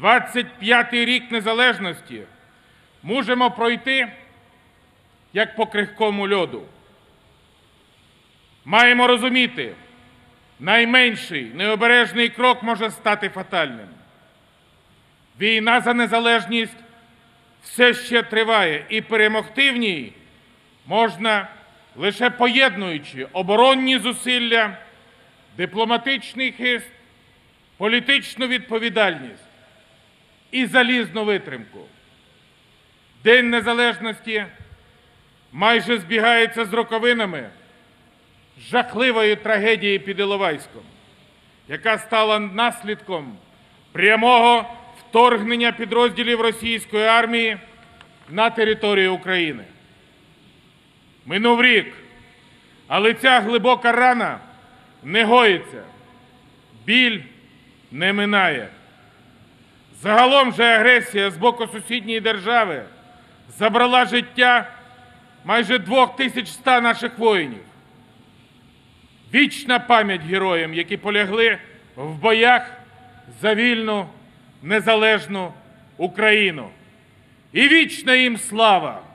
25-й рік незалежності можемо пройти як по крихкому льоду. Маємо розуміти, найменший необережний крок може стати фатальним. Війна за незалежність все ще триває, і перемогти в ній можна лише поєднуючи оборонні зусилля, дипломатичний хист, політичну відповідальність і залізну витримку. День Незалежності майже збігається з роковинами жахливої трагедії під Іловайськом, яка стала наслідком прямого вторгнення підрозділів російської армії на територію України. Минув рік, але ця глибока рана не гоїться, біль не минає. Загалом же агресія з боку сусідньої держави забрала життя майже 2100 наших воїнів. Вічна пам'ять героям, які полягли в боях за вільну незалежну Україну. І вічна їм слава!